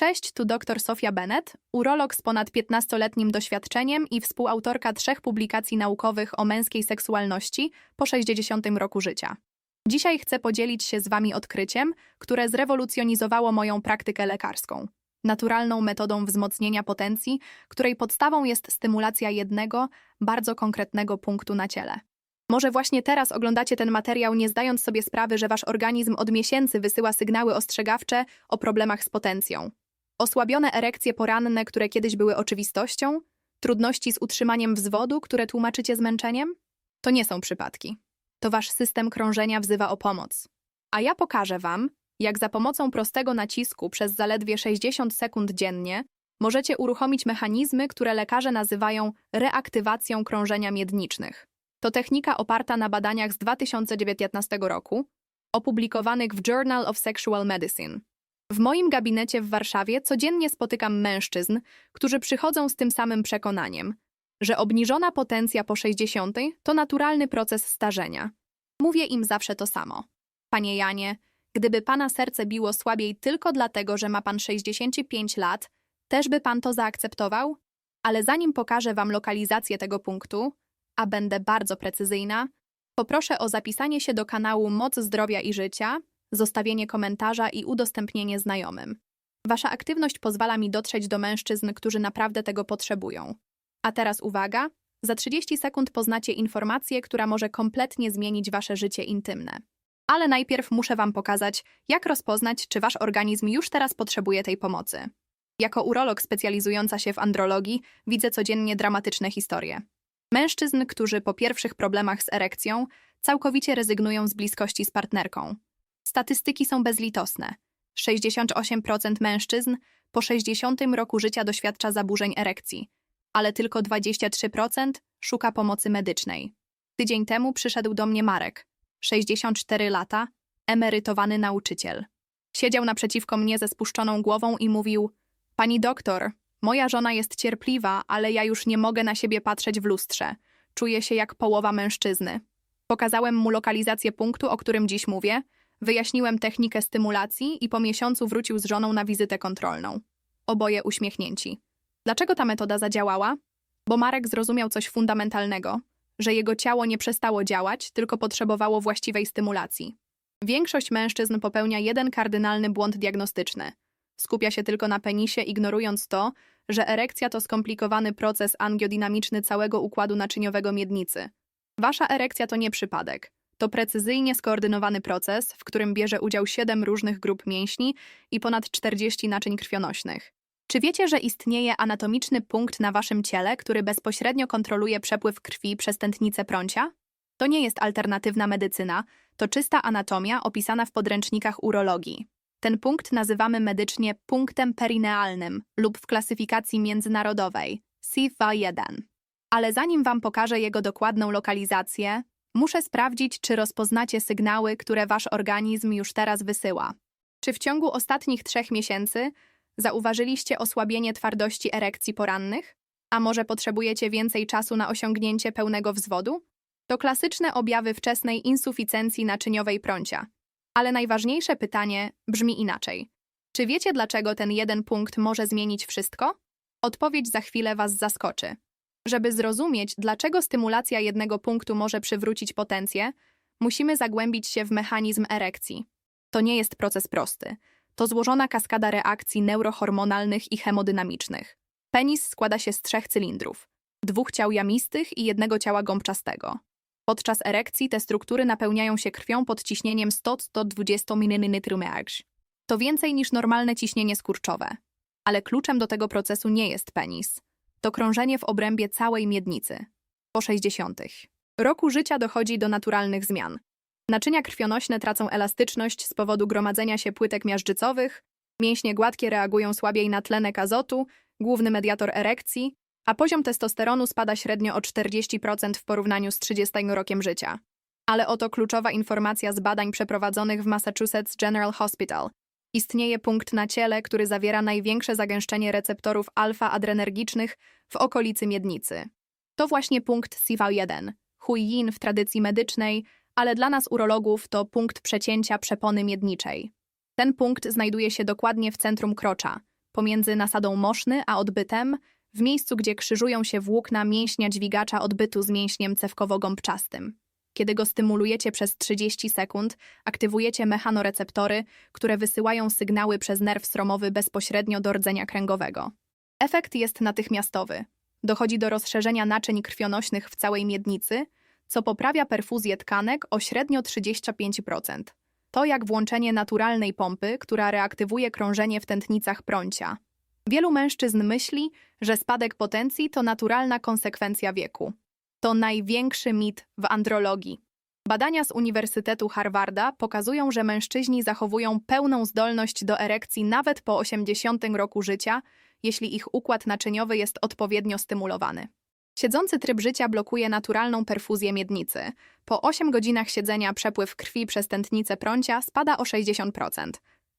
Cześć, tu dr Sofia Bennett, urolog z ponad 15-letnim doświadczeniem i współautorka trzech publikacji naukowych o męskiej seksualności po 60 roku życia. Dzisiaj chcę podzielić się z Wami odkryciem, które zrewolucjonizowało moją praktykę lekarską. Naturalną metodą wzmocnienia potencji, której podstawą jest stymulacja jednego, bardzo konkretnego punktu na ciele. Może właśnie teraz oglądacie ten materiał, nie zdając sobie sprawy, że wasz organizm od miesięcy wysyła sygnały ostrzegawcze o problemach z potencją. Osłabione erekcje poranne, które kiedyś były oczywistością, trudności z utrzymaniem wzwodu, które tłumaczycie zmęczeniem? To nie są przypadki. To wasz system krążenia wzywa o pomoc. A ja pokażę wam, jak za pomocą prostego nacisku przez zaledwie 60 sekund dziennie możecie uruchomić mechanizmy, które lekarze nazywają reaktywacją krążenia miednicznych. To technika oparta na badaniach z 2019 roku, opublikowanych w Journal of Sexual Medicine. W moim gabinecie w Warszawie codziennie spotykam mężczyzn, którzy przychodzą z tym samym przekonaniem, że obniżona potencja po 60 to naturalny proces starzenia. Mówię im zawsze to samo. Panie Janie, gdyby pana serce biło słabiej tylko dlatego, że ma pan 65 lat, też by pan to zaakceptował? Ale zanim pokażę wam lokalizację tego punktu, a będę bardzo precyzyjna, poproszę o zapisanie się do kanału Moc Zdrowia i Życia, zostawienie komentarza i udostępnienie znajomym. Wasza aktywność pozwala mi dotrzeć do mężczyzn, którzy naprawdę tego potrzebują. A teraz uwaga, za 30 sekund poznacie informację, która może kompletnie zmienić wasze życie intymne. Ale najpierw muszę wam pokazać, jak rozpoznać, czy wasz organizm już teraz potrzebuje tej pomocy. Jako urolog specjalizująca się w andrologii widzę codziennie dramatyczne historie. Mężczyzn, którzy po pierwszych problemach z erekcją całkowicie rezygnują z bliskości z partnerką. Statystyki są bezlitosne. 68% mężczyzn po 60 roku życia doświadcza zaburzeń erekcji, ale tylko 23% szuka pomocy medycznej. Tydzień temu przyszedł do mnie Marek, 64 lata, emerytowany nauczyciel. Siedział naprzeciwko mnie ze spuszczoną głową i mówił: Pani doktor, moja żona jest cierpliwa, ale ja już nie mogę na siebie patrzeć w lustrze. Czuję się jak połowa mężczyzny. Pokazałem mu lokalizację punktu, o którym dziś mówię, wyjaśniłem technikę stymulacji i po miesiącu wrócił z żoną na wizytę kontrolną. Oboje uśmiechnięci. Dlaczego ta metoda zadziałała? Bo Marek zrozumiał coś fundamentalnego, że jego ciało nie przestało działać, tylko potrzebowało właściwej stymulacji. Większość mężczyzn popełnia jeden kardynalny błąd diagnostyczny. Skupia się tylko na penisie, ignorując to, że erekcja to skomplikowany proces angiodynamiczny całego układu naczyniowego miednicy. Wasza erekcja to nie przypadek. To precyzyjnie skoordynowany proces, w którym bierze udział 7 różnych grup mięśni i ponad 40 naczyń krwionośnych. Czy wiecie, że istnieje anatomiczny punkt na waszym ciele, który bezpośrednio kontroluje przepływ krwi przez tętnicę prącia? To nie jest alternatywna medycyna, to czysta anatomia opisana w podręcznikach urologii. Ten punkt nazywamy medycznie punktem perinealnym lub w klasyfikacji międzynarodowej CIFA-1. Ale zanim wam pokażę jego dokładną lokalizację, muszę sprawdzić, czy rozpoznacie sygnały, które wasz organizm już teraz wysyła. Czy w ciągu ostatnich trzech miesięcy zauważyliście osłabienie twardości erekcji porannych? A może potrzebujecie więcej czasu na osiągnięcie pełnego wzwodu? To klasyczne objawy wczesnej insuficjencji naczyniowej prącia. Ale najważniejsze pytanie brzmi inaczej. Czy wiecie, dlaczego ten jeden punkt może zmienić wszystko? Odpowiedź za chwilę Was zaskoczy. Żeby zrozumieć, dlaczego stymulacja jednego punktu może przywrócić potencję, musimy zagłębić się w mechanizm erekcji. To nie jest proces prosty. To złożona kaskada reakcji neurohormonalnych i hemodynamicznych. Penis składa się z trzech cylindrów, dwóch ciał jamistych i jednego ciała gąbczastego. Podczas erekcji te struktury napełniają się krwią pod ciśnieniem 100-120 mmHg. To więcej niż normalne ciśnienie skurczowe. Ale kluczem do tego procesu nie jest penis. To krążenie w obrębie całej miednicy. Po 60. roku życia dochodzi do naturalnych zmian. Naczynia krwionośne tracą elastyczność z powodu gromadzenia się płytek miażdżycowych, mięśnie gładkie reagują słabiej na tlenek azotu, główny mediator erekcji, a poziom testosteronu spada średnio o 40% w porównaniu z 30 rokiem życia. Ale oto kluczowa informacja z badań przeprowadzonych w Massachusetts General Hospital. Istnieje punkt na ciele, który zawiera największe zagęszczenie receptorów alfa-adrenergicznych w okolicy miednicy. To właśnie punkt CIV1, Huiyin w tradycji medycznej, ale dla nas urologów to punkt przecięcia przepony miedniczej. Ten punkt znajduje się dokładnie w centrum krocza, pomiędzy nasadą moszny a odbytem, w miejscu, gdzie krzyżują się włókna mięśnia dźwigacza odbytu z mięśniem cewkowo-gąbczastym. Kiedy go stymulujecie przez 30 sekund, aktywujecie mechanoreceptory, które wysyłają sygnały przez nerw sromowy bezpośrednio do rdzenia kręgowego. Efekt jest natychmiastowy. Dochodzi do rozszerzenia naczyń krwionośnych w całej miednicy, co poprawia perfuzję tkanek o średnio 35%. To jak włączenie naturalnej pompy, która reaktywuje krążenie w tętnicach prącia. Wielu mężczyzn myśli, że spadek potencji to naturalna konsekwencja wieku. To największy mit w andrologii. Badania z Uniwersytetu Harvarda pokazują, że mężczyźni zachowują pełną zdolność do erekcji nawet po 80 roku życia, jeśli ich układ naczyniowy jest odpowiednio stymulowany. Siedzący tryb życia blokuje naturalną perfuzję miednicy. Po 8 godzinach siedzenia przepływ krwi przez tętnicę prącia spada o 60%.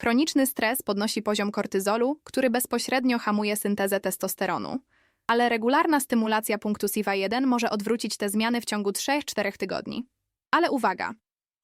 Chroniczny stres podnosi poziom kortyzolu, który bezpośrednio hamuje syntezę testosteronu. Ale regularna stymulacja punktu SIVA-1 może odwrócić te zmiany w ciągu 3-4 tygodni. Ale uwaga!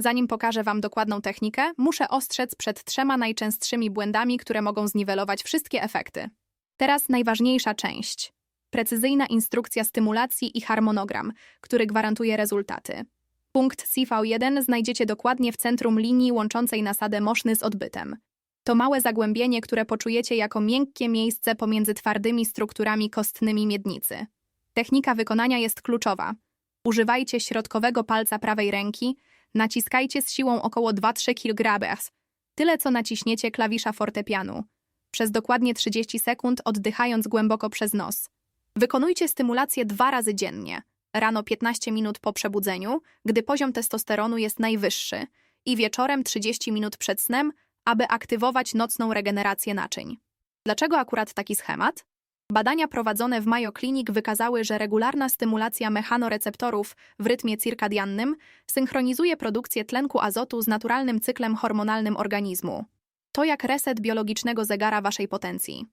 Zanim pokażę Wam dokładną technikę, muszę ostrzec przed trzema najczęstszymi błędami, które mogą zniwelować wszystkie efekty. Teraz najważniejsza część. Precyzyjna instrukcja stymulacji i harmonogram, który gwarantuje rezultaty. Punkt CV1 znajdziecie dokładnie w centrum linii łączącej nasadę moszny z odbytem. To małe zagłębienie, które poczujecie jako miękkie miejsce pomiędzy twardymi strukturami kostnymi miednicy. Technika wykonania jest kluczowa. Używajcie środkowego palca prawej ręki, naciskajcie z siłą około 2-3 kg, tyle co naciśniecie klawisza fortepianu. Przez dokładnie 30 sekund oddychając głęboko przez nos. Wykonujcie stymulację dwa razy dziennie. Rano 15 minut po przebudzeniu, gdy poziom testosteronu jest najwyższy, i wieczorem 30 minut przed snem, aby aktywować nocną regenerację naczyń. Dlaczego akurat taki schemat? Badania prowadzone w Mayo Clinic wykazały, że regularna stymulacja mechanoreceptorów w rytmie cirkadiannym synchronizuje produkcję tlenku azotu z naturalnym cyklem hormonalnym organizmu. To jak reset biologicznego zegara waszej potencji.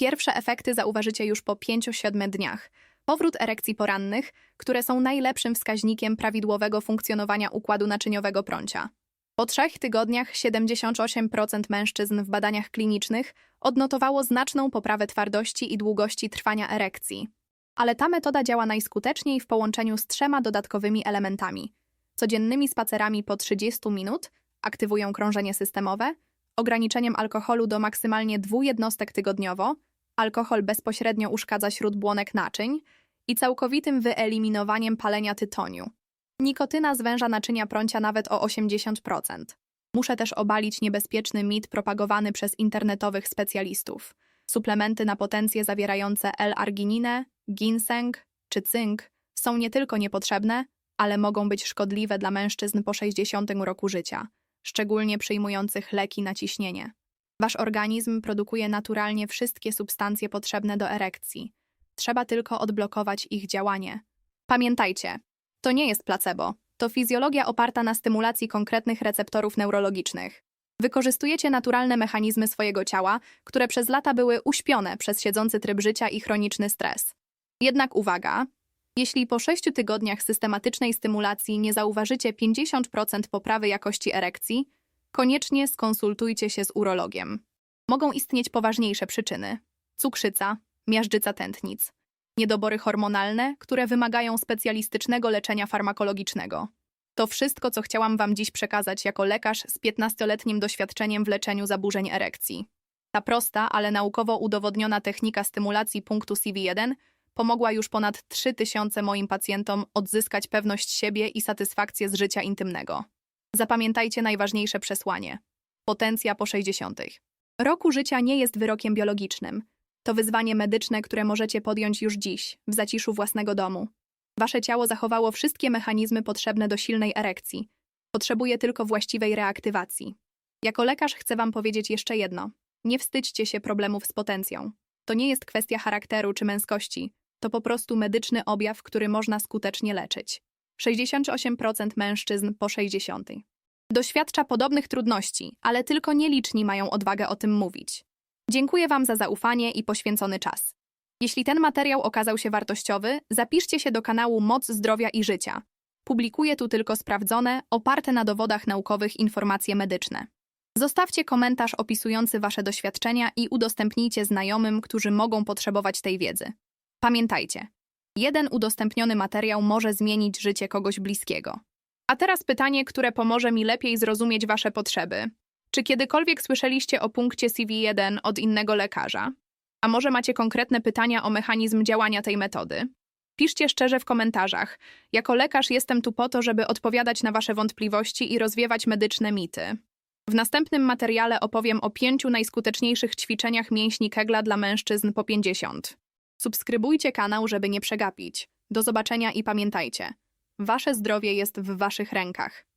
Pierwsze efekty zauważycie już po 5-7 dniach. Powrót erekcji porannych, które są najlepszym wskaźnikiem prawidłowego funkcjonowania układu naczyniowego prącia. Po trzech tygodniach 78% mężczyzn w badaniach klinicznych odnotowało znaczną poprawę twardości i długości trwania erekcji. Ale ta metoda działa najskuteczniej w połączeniu z trzema dodatkowymi elementami. Codziennymi spacerami po 30 minut aktywują krążenie systemowe, ograniczeniem alkoholu do maksymalnie dwóch jednostek tygodniowo, alkohol bezpośrednio uszkadza śródbłonek naczyń i całkowitym wyeliminowaniem palenia tytoniu. Nikotyna zwęża naczynia prącia nawet o 80%. Muszę też obalić niebezpieczny mit propagowany przez internetowych specjalistów. Suplementy na potencję zawierające L-argininę, ginseng czy cynk są nie tylko niepotrzebne, ale mogą być szkodliwe dla mężczyzn po 60 roku życia, szczególnie przyjmujących leki na ciśnienie. Wasz organizm produkuje naturalnie wszystkie substancje potrzebne do erekcji. Trzeba tylko odblokować ich działanie. Pamiętajcie, to nie jest placebo. To fizjologia oparta na stymulacji konkretnych receptorów neurologicznych. Wykorzystujecie naturalne mechanizmy swojego ciała, które przez lata były uśpione przez siedzący tryb życia i chroniczny stres. Jednak uwaga, jeśli po 6 tygodniach systematycznej stymulacji nie zauważycie 50% poprawy jakości erekcji, koniecznie skonsultujcie się z urologiem. Mogą istnieć poważniejsze przyczyny: cukrzyca, miażdżyca tętnic, niedobory hormonalne, które wymagają specjalistycznego leczenia farmakologicznego. To wszystko, co chciałam Wam dziś przekazać jako lekarz z 15-letnim doświadczeniem w leczeniu zaburzeń erekcji. Ta prosta, ale naukowo udowodniona technika stymulacji punktu CV1 pomogła już ponad 3000 moim pacjentom odzyskać pewność siebie i satysfakcję z życia intymnego. Zapamiętajcie najważniejsze przesłanie. Potencja po 60. Roku życia nie jest wyrokiem biologicznym. To wyzwanie medyczne, które możecie podjąć już dziś, w zaciszu własnego domu. Wasze ciało zachowało wszystkie mechanizmy potrzebne do silnej erekcji. Potrzebuje tylko właściwej reaktywacji. Jako lekarz chcę Wam powiedzieć jeszcze jedno. Nie wstydźcie się problemów z potencją. To nie jest kwestia charakteru czy męskości. To po prostu medyczny objaw, który można skutecznie leczyć. 68% mężczyzn po 60. Doświadcza podobnych trudności, ale tylko nieliczni mają odwagę o tym mówić. Dziękuję Wam za zaufanie i poświęcony czas. Jeśli ten materiał okazał się wartościowy, zapiszcie się do kanału Moc Zdrowia i Życia. Publikuję tu tylko sprawdzone, oparte na dowodach naukowych informacje medyczne. Zostawcie komentarz opisujący Wasze doświadczenia i udostępnijcie znajomym, którzy mogą potrzebować tej wiedzy. Pamiętajcie, jeden udostępniony materiał może zmienić życie kogoś bliskiego. A teraz pytanie, które pomoże mi lepiej zrozumieć Wasze potrzeby. Czy kiedykolwiek słyszeliście o punkcie CV1 od innego lekarza? A może macie konkretne pytania o mechanizm działania tej metody? Piszcie szczerze w komentarzach. Jako lekarz jestem tu po to, żeby odpowiadać na Wasze wątpliwości i rozwiewać medyczne mity. W następnym materiale opowiem o pięciu najskuteczniejszych ćwiczeniach mięśni Kegla dla mężczyzn po 50. Subskrybujcie kanał, żeby nie przegapić. Do zobaczenia i pamiętajcie, Wasze zdrowie jest w Waszych rękach.